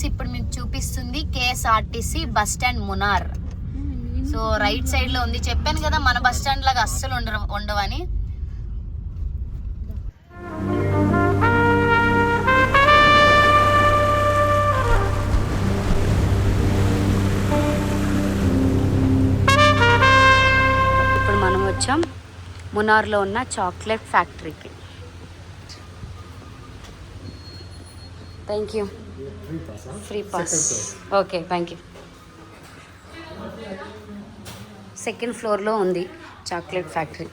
Bus ఇప్పుడు మీకు చూపిస్తుంది KSRTC bus stand Munnar. So right సైడ్లో ఉంది. చెప్పాను కదా మన బస్ స్టాండ్ లాగా అస్సలు ఉండరు ఉండవని. ఇప్పుడు మనం వచ్చాం మునార్లో ఉన్న చాక్లెట్ ఫ్యాక్టరీకి. Thank you free pass okay thank you second ఫ్లోర్లో ఉంది చాక్లెట్ ఫ్యాక్టరీ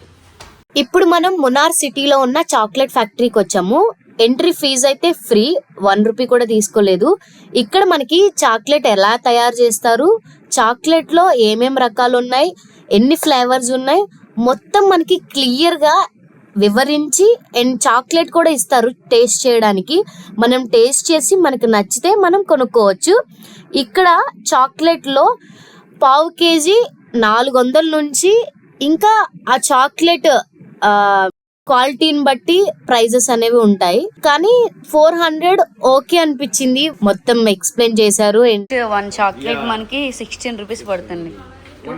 ఇప్పుడు మనం మునార్ సిటీలో ఉన్న చాక్లెట్ ఫ్యాక్టరీకి వచ్చాము. ఎంట్రీ ఫీజు అయితే ఫ్రీ వన్ రూపీ కూడా తీసుకోలేదు. ఇక్కడ మనకి చాక్లెట్ ఎలా తయారు చేస్తారు? చాక్లెట్లో ఏమేం రకాలు ఉన్నాయి? ఎన్ని ఫ్లేవర్స్ ఉన్నాయి? మొత్తం మనకి క్లియర్గా వివరించి అండ్ చాక్లెట్ కూడా ఇస్తారు టేస్ట్ చేయడానికి. మనం టేస్ట్ చేసి మనకు నచ్చితే మనం కొనుక్కోవచ్చు. ఇక్కడ చాక్లెట్లో పావు కేజీ నాలుగు వందల నుంచి ఇంకా ఆ చాక్లెట్ క్వాలిటీని బట్టి ప్రైజెస్ అనేవి ఉంటాయి. కానీ ఫోర్ హండ్రెడ్ ఓకే అనిపించింది. మొత్తం ఎక్స్ప్లెయిన్ చేశారు. వన్ చాక్లెట్ మనకి సిక్స్టీన్ రూపీస్ పడుతుంది.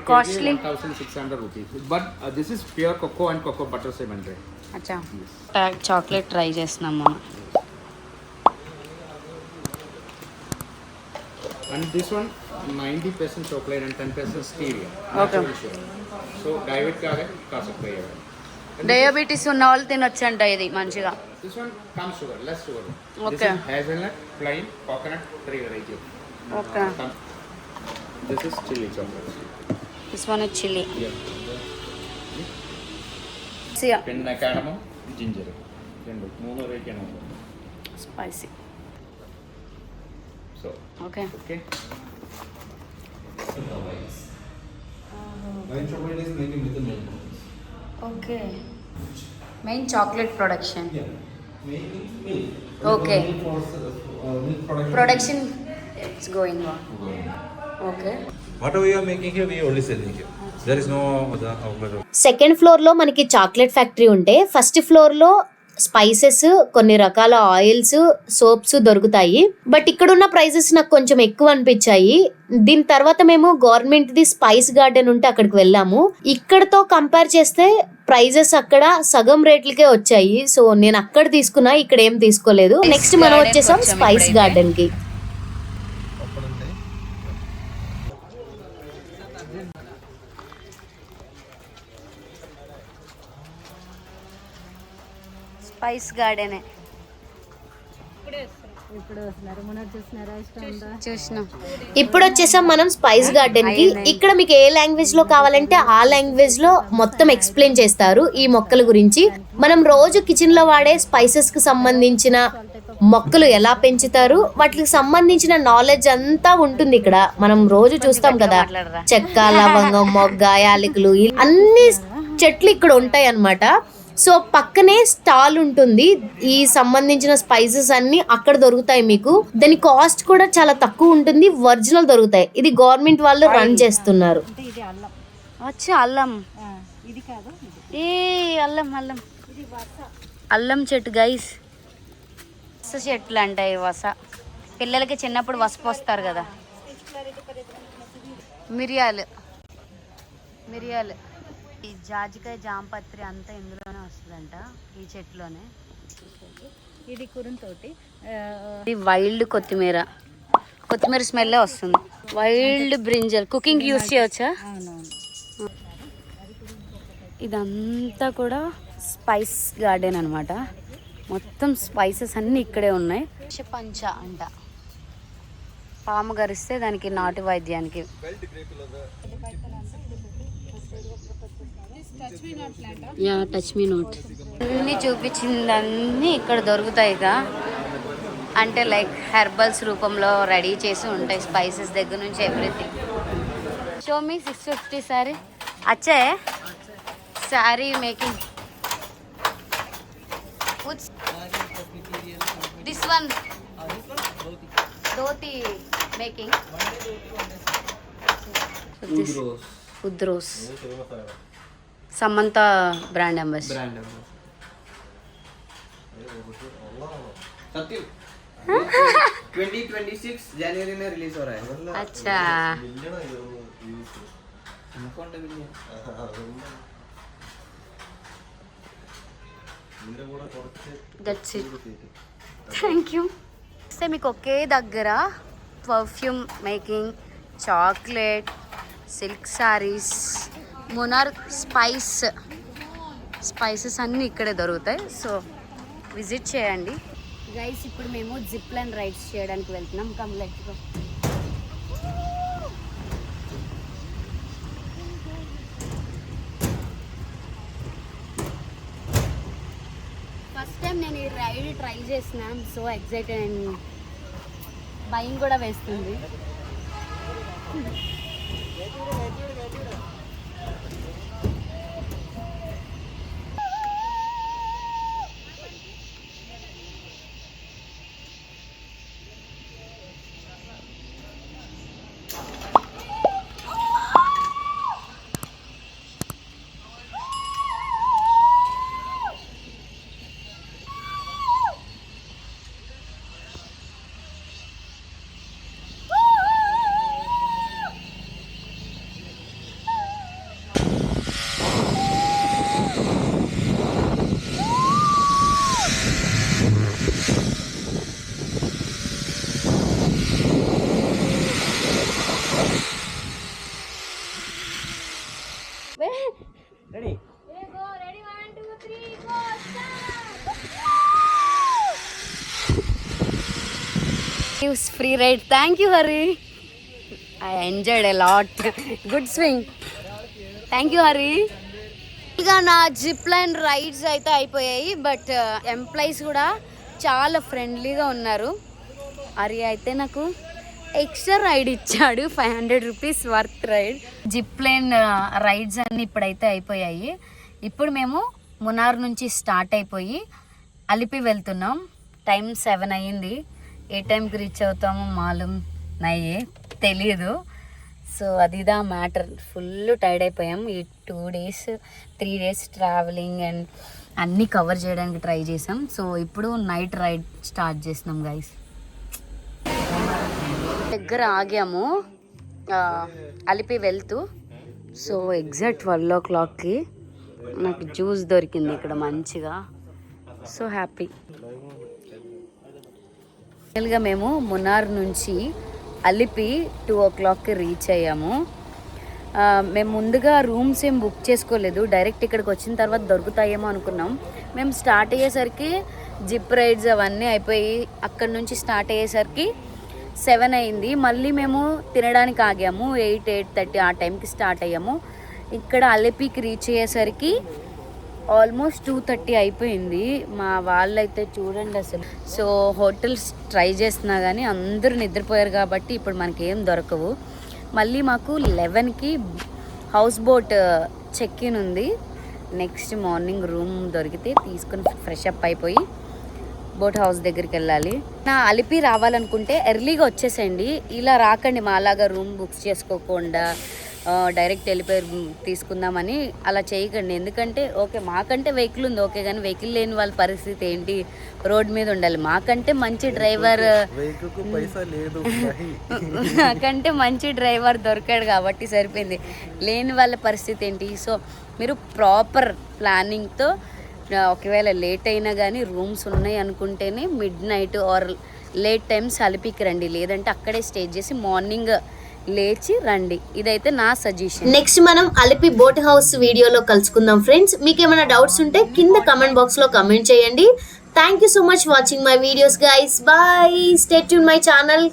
Costly six hundred rupees but this is pure cocoa and cocoa butter same hundred అచ్చా. చాక్లెట్ ట్రై చేస్తున్నాం మనం and this one ninety percent chocolate and ten percent stevia so డైవెట్ కాగా కాసక్ట్ diabetes ఉన్న వాళ్ళు తినొచ్చు అంట ఇది మంచిగా. This one come sugar less sugar okay hazelnut plain coconut three variety okay this is chilli chocolate This one is chili. Yeah. See ya. Pin cardamom, ginger. Spicy. So. Okay. Okay. White chocolate is making with milk. Okay. Main chocolate production. Yeah. Main milk. Okay. Uh, production. It's going on. Okay. Okay. Second ఫ్లోర్లో మనకి chocolate factory ఉంటే first ఫ్లోర్లో spices కొన్ని రకాల oils soaps దొరుకుతాయి. But ఇక్కడ ఉన్న prices నాకు కొంచెం ఎక్కువ అనిపించాయి. దీని తర్వాత మేము గవర్నమెంట్ ది స్పైస్ గార్డెన్ ఉంటే అక్కడికి వెళ్ళాము. ఇక్కడతో కంపేర్ చేస్తే ప్రైజెస్ అక్కడ సగం రేట్లకే వచ్చాయి. సో నేను అక్కడ తీసుకున్నా ఇక్కడ ఏం తీసుకోలేదు. నెక్స్ట్ మనం వచ్చేసాం స్పైస్ గార్డెన్కి. స్పైస్ గార్డెనే. చూసినాం. ఇప్పుడు వచ్చేసాం మనం స్పైస్ గార్డెన్కి ఇక్కడ మీకు ఏ లాంగ్వేజ్లో కావాలంటే ఆ లాంగ్వేజ్లో మొత్తం ఎక్స్ప్లెయిన్ చేస్తారు ఈ మొక్కల గురించి. మనం రోజు కిచెన్లో వాడే స్పైసెస్కి సంబంధించిన మొక్కలు ఎలా పెంచుతారు? వాటికి సంబంధించిన నాలెడ్జ్ అంతా ఉంటుంది ఇక్కడ. మనం రోజు చూస్తాం కదా. చెక్క లవంగం మొగ్గ యాలకులు అన్ని చెట్లు ఇక్కడ ఉంటాయి అన్నమాట సో పక్కనే స్టాల్ ఉంటుంది. ఈ సంబంధించిన స్పైసెస్ అన్ని అక్కడ దొరుకుతాయి మీకు. దాని కాస్ట్ కూడా చాలా తక్కువ ఉంటుంది. ఒరిజినల్ దొరుకుతాయి. ఇది గవర్నమెంట్ వాళ్ళు రన్ చేస్తున్నారు. వచ్చి అల్లం. ఏ అల్లం అల్లం. అల్లం చెట్టు గైస్ వస చెట్లు అంటాయి వస. పిల్లలకి చిన్నప్పుడు వస పోస్తారు కదా. మిరియాలు. మిరియాలు. ఈ జాజికాయ జాంపత్రి అంతా ఇందులోనే వస్తుందంట ఈ చెట్లోనే. ఇది కురంతోటి ఇది వైల్డ్ కొత్తిమీర. కొత్తిమీర స్మెల్ వస్తుంది. Wild brinjal. కుకింగ్ యూస్ చేయవచ్చా ఇదంతా కూడా స్పైస్ గార్డెన్ అన్నమాట. మొత్తం స్పైసెస్ అన్నీ ఇక్కడే ఉన్నాయి. పంచ అంట. పాము గరిస్తే దానికి నాటు వైద్యానికి. యా టచ్ మీ నోట్ అన్ని చూపించిందన్నీ ఇక్కడ దొరుకుతాయి ఇక అంటే లైక్ హెర్బల్స్ రూపంలో రెడీ చేసి ఉంటాయి స్పైసెస్ దగ్గర నుంచి everything show me six fifty sari అచ్చే sari making this one dhoti making ఉద్రోస్ Samantha brand ambassador brand Satyam twenty twenty six जनवरी में रिलीज हो रहा है అచ్చా कौन सा million that's it thank you వస్తే మీకు ఒకే దగ్గర perfume making chocolate silk saris Munnar spice spices అన్నీ ఇక్కడే దొరుకుతాయి. సో విజిట్ చేయండి. గైస్ ఇప్పుడు మేము జిప్ లైన్ రైడ్స్ చేయడానికి వెళ్తున్నాం. కంప్లెక్ట్గా ఫస్ట్ టైం నేను ఈ రైడ్ ట్రై చేసిన సో ఎక్సైటెడ్ అండ్ భయం కూడా వేస్తుంది. Free ride thank you Hari I enjoyed a lot good swing thank you Hari ఇక నా జిప్ లైన్ రైడ్స్ అయితే అయిపోయాయి బట్ ఎంప్లాయీస్ కూడా చాలా ఫ్రెండ్లీగా ఉన్నారు. హరి అయితే నాకు ఎక్స్ట్రా రైడ్ ఇచ్చాడు five hundred rupees worth ride zip line rides అన్ని ఇప్పుడైతే అయిపోయాయి. ఇప్పుడు మేము మునార్ నుంచి స్టార్ట్ అయిపోయి అలిపి వెళ్తున్నాం. టైం సెవెన్ అయ్యింది. ఏ టైంకి రీచ్ అవుతామో మాలూమ్ నయ్యే తెలియదు సో అదిదా మ్యాటర్. ఫుల్ టైర్డ్ అయిపోయాం. ఈ two days three days travelling and అన్నీ కవర్ చేయడానికి ట్రై చేసాం. సో ఇప్పుడు నైట్ రైడ్ స్టార్ట్ చేసినాం గైస్ దగ్గర ఆగాము. అలిపి వెళ్తూ. సో ఎగ్జాక్ట్ ట్వెల్వ్ ఓ క్లాక్కి నాకు జ్యూస్ దొరికింది ఇక్కడ మంచిగా. సో హ్యాపీ ఫైనల్గా మేము మునార్ నుంచి అలిపి టూ ఓ క్లాక్కి రీచ్ అయ్యాము మేము ముందుగా రూమ్స్ ఏం బుక్ చేసుకోలేదు. డైరెక్ట్ ఇక్కడికి వచ్చిన తర్వాత దొరుకుతాయేమో అనుకున్నాం. మేము స్టార్ట్ అయ్యేసరికి జిప్ రైడ్స్ అవన్నీ అయిపోయి అక్కడ నుంచి స్టార్ట్ అయ్యేసరికి సెవెన్ అయింది. మళ్ళీ మేము తినడానికి ఆగాము. ఎయిట్ ఎయిట్ థర్టీ ఆ టైంకి స్టార్ట్ అయ్యాము. ఇక్కడ అలిపికి రీచ్ అయ్యేసరికి ఆల్మోస్ట్ టూ థర్టీ అయిపోయింది. మా వాళ్ళైతే చూడండి అసలు. సో హోటల్స్ ట్రై చేస్తున్నా కానీ అందరూ నిద్రపోయారు కాబట్టి ఇప్పుడు మనకి ఏం దొరకవు. మళ్ళీ మాకు లెవెన్కి హౌస్ బోట్ చెక్ ఇన్ ఉంది. నెక్స్ట్ మార్నింగ్ రూమ్ దొరికితే తీసుకుని ఫ్రెష్ అప్ అయిపోయి బోట్ హౌస్ దగ్గరికి వెళ్ళాలి. నా అలిపి రావాలనుకుంటే ఎర్లీగా వచ్చేసేయండి. ఇలా రాకండి మాలాగా రూమ్ బుక్స్ చేసుకోకుండా. డైరెక్ట్ వెళ్ళిపోయి తీసుకుందామని అలా చేయకండి. ఎందుకంటే ఓకే మాకంటే వెహికల్ ఉంది. ఓకే కానీ వెహికల్ లేని వాళ్ళ పరిస్థితి ఏంటి? రోడ్ మీద ఉండాలి. మాకంటే మంచి డ్రైవర్ నాకంటే మంచి డ్రైవర్ దొరికాడు కాబట్టి సరిపోయింది. లేని వాళ్ళ పరిస్థితి ఏంటి? సో మీరు ప్రాపర్ ప్లానింగ్తో ఒకవేళ లేట్ అయినా కానీ రూమ్స్ ఉన్నాయి అనుకుంటేనే midnight or late times అలిపికి రండి. లేదంటే అక్కడే స్టే చేసి మార్నింగ్ లేచి రండి. ఇదైతే నా సజెషన్ నెక్స్ట్ మనం అలిపి బోట్ హౌస్ వీడియోలో కలుసుకుందాం ఫ్రెండ్స్ మీకు ఏమైనా డౌట్స్ ఉంటే కింద కమెంట్ బాక్స్లో కమెంట్ చేయండి. Thank you so much watching my videos guys bye stay tune my channel